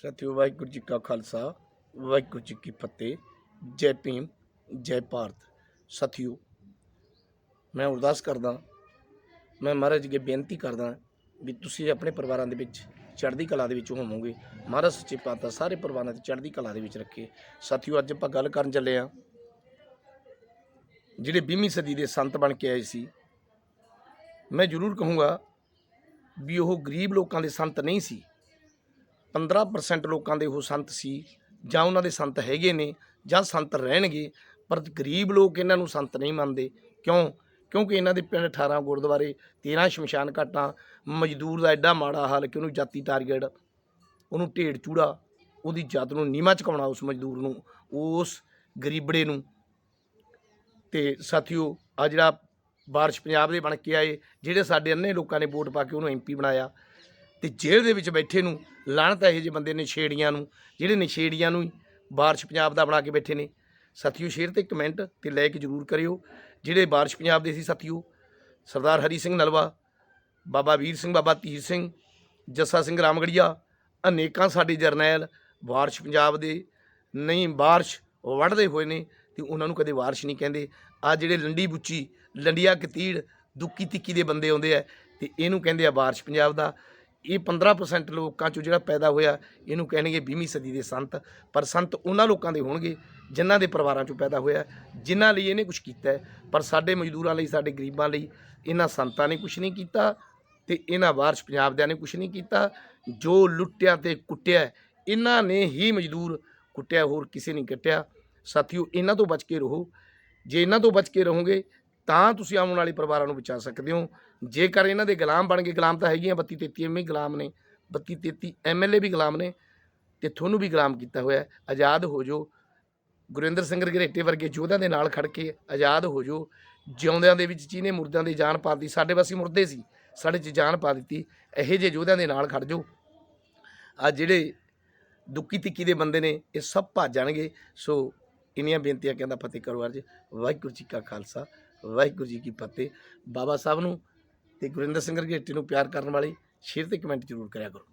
ਸਤਿਗੁਰੂ ਵਾਹਿਗੁਰੂ ਜੀ ਕਾ ਖਾਲਸਾ, ਵਾਹਿਗੁਰੂ ਜੀ ਕੀ ਫਤਿਹ। ਜੈ ਭੀਮ, ਜੈ ਭਾਰਤ। ਸਾਥੀਓ, ਮੈਂ ਅਰਦਾਸ ਕਰਦਾ, ਮੈਂ ਮਹਾਰਾਜ ਅੱਗੇ ਬੇਨਤੀ ਕਰਦਾ ਵੀ ਤੁਸੀਂ ਆਪਣੇ ਪਰਿਵਾਰਾਂ ਦੇ ਵਿੱਚ, ਚੜ੍ਹਦੀ ਕਲਾ ਦੇ ਵਿੱਚ ਹੋਵੋਗੇ। ਮਹਾਰਾਜ ਸੱਚੇ ਪਾਤਸ਼ਾਹ ਸਾਰੇ ਪਰਿਵਾਰਾਂ ਤੇ ਚੜ੍ਹਦੀ ਕਲਾ ਦੇ ਵਿੱਚ ਰੱਖੇ। ਸਾਥੀਓ, ਅੱਜ ਆਪਾਂ ਗੱਲ ਕਰਨ ਚੱਲੇ ਆ ਜਿਹੜੇ 20ਵੀਂ ਸਦੀ ਦੇ ਸੰਤ ਬਣ ਕੇ ਆਏ ਸੀ। ਮੈਂ ਜ਼ਰੂਰ ਕਹੂੰਗਾ ਵੀ ਉਹ ਗਰੀਬ ਲੋਕਾਂ ਦੇ ਸੰਤ ਨਹੀਂ ਸੀ। 15% ਲੋਕਾਂ ਦੇ ਉਹ ਸੰਤ ਸੀ ਜਾਂ ਉਹਨਾਂ ਦੇ ਸੰਤ ਹੈਗੇ ਨੇ ਜਾਂ ਸੰਤ ਰਹਿਣਗੇ, ਪਰ ਗਰੀਬ ਲੋਕ ਇਹਨਾਂ ਨੂੰ ਸੰਤ ਨਹੀਂ ਮੰਨਦੇ। ਕਿਉਂ? ਕਿਉਂਕਿ ਇਹਨਾਂ ਦੇ ਪਿੰਡ 18 ਗੁਰਦੁਆਰੇ 13 ਸ਼ਮਸ਼ਾਨ ਘਾਟਾਂ, ਮਜ਼ਦੂਰ ਦਾ ਐਡਾ ਮਾੜਾ ਹਾਲ ਕਿ ਉਹਨੂੰ ਜਾਤੀ ਟਾਰਗੇਟ, ਉਹਨੂੰ ਢੇੜ ਚੂੜਾ, ਉਹਦੀ ਜਾਤ ਨੂੰ ਨੀਵਾਂ ਚਕਾਉਣਾ ਉਸ ਮਜ਼ਦੂਰ ਨੂੰ, ਉਸ ਗਰੀਬੜੇ ਨੂੰ। ਤੇ ਸਾਥੀਓ, ਆ ਜਿਹੜਾ ਬਾਰਿਸ਼ ਪੰਜਾਬ ਦੇ ਬਣ ਕੇ ਆਏ, ਜਿਹੜੇ ਸਾਡੇ ਅੰਨੇ ਲੋਕਾਂ ਨੇ ਵੋਟ ਪਾ ਕੇ ਉਹਨੂੰ ਐਮਪੀ ਬਣਾਇਆ ਤੇ ਜੇਲ੍ਹ ਦੇ ਵਿੱਚ ਬੈਠੇ ਨੂੰ ਲਾਹਣਤ ਇਹੋ ਜਿਹੇ ਬੰਦੇ ਨੇ ਛੇੜੀਆਂ ਨੂੰ, ਜਿਹੜੇ ਨਸ਼ੇੜੀਆਂ ਨੂੰ ਹੀ ਬਾਰਿਸ਼ ਪੰਜਾਬ ਦਾ ਬਣਾ ਕੇ ਬੈਠੇ ਨੇ। ਸਾਥੀਓ, ਸ਼ੇਅਰ ਤੇ ਕਮੈਂਟ ਤੇ ਲਾਈਕ ਜਰੂਰ ਕਰਿਓ। ਜਿਹੜੇ ਬਾਰਿਸ਼ ਪੰਜਾਬ ਦੇ ਸੀ ਸਾਥੀਓ, ਸਰਦਾਰ ਹਰੀ ਸਿੰਘ ਨਲਵਾ, ਬਾਬਾ ਵੀਰ ਸਿੰਘ, ਬਾਬਾ ਧੀਰ ਸਿੰਘ, ਜੱਸਾ ਸਿੰਘ ਰਾਮਗੜੀਆ, ਅਨੇਕਾਂ ਸਾਡੇ ਜਰਨੈਲ ਬਾਰਿਸ਼ ਪੰਜਾਬ ਦੇ ਨਹੀਂ, ਬਾਰਿਸ਼ ਵੜਦੇ ਹੋਏ ਨੇ ਤੇ ਉਹਨਾਂ ਨੂੰ ਕਦੇ ਬਾਰਿਸ਼ ਨਹੀਂ ਕਹਿੰਦੇ। ਆ ਜਿਹੜੇ ਲੰਡੀ ਬੁੱਚੀ, ਲੰਡੀਆਂ ਕਤੀੜ, ਦੁੱਕੀ ਤਿੱਕੀ ਦੇ ਬੰਦੇ ਆਉਂਦੇ ਆ ਤੇ ਇਹਨੂੰ ਕਹਿੰਦੇ ਆ ਬਾਰਿਸ਼ ਪੰਜਾਬ ਦਾ। ਇਹ 15% ਲੋਕਾਂ ਚੋਂ ਜਿਹੜਾ ਪੈਦਾ ਹੋਇਆ, ਇਹਨੂੰ ਕਹਿਣਗੇ 20ਵੀਂ ਸਦੀ ਦੇ ਸੰਤ, ਪਰ ਸੰਤ ਉਹਨਾਂ ਲੋਕਾਂ ਦੇ ਹੋਣਗੇ ਜਿਨ੍ਹਾਂ ਦੇ ਪਰਿਵਾਰਾਂ ਚੋਂ ਪੈਦਾ ਹੋਇਆ, ਜਿਨ੍ਹਾਂ ਲਈ ਇਹਨੇ ਕੁਝ ਕੀਤਾ ਪਰ ਸਾਡੇ ਮਜ਼ਦੂਰਾਂ ਲਈ, ਸਾਡੇ ਗਰੀਬਾਂ ਲਈ ਇਹਨਾਂ ਸੰਤਾਂ ਨੇ ਕੁਝ ਨਹੀਂ ਕੀਤਾ ਤੇ ਇਹਨਾਂ ਵਾਰਸ਼ ਪੰਜਾਬ ਦਿਆਂ ਨੇ ਕੁਝ ਨਹੀਂ ਕੀਤਾ। ਜੋ ਲੁੱਟਿਆ ਤੇ ਕੁੱਟਿਆ ਇਹਨਾਂ ਨੇ ਹੀ ਮਜ਼ਦੂਰ ਕੁੱਟਿਆ, ਹੋਰ ਕਿਸੇ ਨਹੀਂ ਕੱਟਿਆ। ਸਾਥੀਓ, ਇਹਨਾਂ ਤੋਂ ਬਚ ਕੇ ਰਹੋ। ਜੇ ਇਹਨਾਂ ਤੋਂ ਬਚ ਕੇ ਰਹੋਗੇ, ਤਾਂ ਤੁਸੀਂ ਆਉਣ ਵਾਲੇ ਪਰਿਵਾਰਾਂ ਨੂੰ ਬਚਾ ਸਕਦੇ ਹੋ। ਜੇਕਰ ਇਹਨਾਂ ਦੇ ਗੁਲਾਮ ਬਣ ਕੇ ਗੁਲਾਮ ਤਾਂ ਹੈਗੀਆਂ 32 33 ਐਮਏ ਗੁਲਾਮ ਨੇ 32 33 ਐਮਐਲਏ ਵੀ ਗੁਲਾਮ ਨੇ ਤੇ ਤੁਹਾਨੂੰ ਵੀ ਗੁਲਾਮ ਕੀਤਾ ਹੋਇਆ ਆਜ਼ਾਦ ਹੋ ਜਾਓ। ਗੁਰਿੰਦਰ ਸਿੰਘ ਰਘਰੇਟੇ ਵਰਗੇ ਯੋਧਿਆਂ ਦੇ ਨਾਲ ਖੜ ਕੇ ਆਜ਼ਾਦ ਹੋ ਜਾਓ। ਜਿਉਂਦਿਆਂ ਦੇ ਵਿੱਚ ਜਿਹਨੇ ਮੁਰਦਿਆਂ ਦੀ ਜਾਨ ਪਾ ਦਿੱਤੀ, ਸਾਡੇ ਵਾਸੀ ਮੁਰਦੇ ਸੀ, ਸਾਡੇ 'ਚ ਜਾਨ ਪਾ ਦਿੱਤੀ, ਇਹੋ ਜਿਹੇ ਯੋਧਿਆਂ ਦੇ ਨਾਲ ਖੜ ਜਾਓ। ਆ ਜਿਹੜੇ ਦੁੱਕੀ ਤਿੱਕੀ ਦੇ ਬੰਦੇ ਨੇ, ਇਹ ਸਭ ਭੱਜ ਜਾਣਗੇ। ਸੋ ਇਨੀਆਂ ਬੇਨਤੀਆਂ ਕਹਿੰਦਾ ਫਤਿਹ ਕਰੋ ਅਰਜ ਵਾਹਿਗੁਰੂ ਜੀ ਕਾ ਖਾਲਸਾ, ਵਾਹਿਗੁਰੂ ਜੀ ਕੀ ਫਤਿਹ। ਬਾਬਾ ਸਾਹਿਬ ਨੂੰ ਤੇ ਗੁਰਿੰਦਰ ਸਿੰਘ ਰਗੇਟੀ ਨੂੰ ਪਿਆਰ ਕਰਨ ਵਾਲੇ ਸ਼ੇਅਰ ਤੇ ਕਮੈਂਟ ਜ਼ਰੂਰ ਕਰਿਆ ਕਰੋ।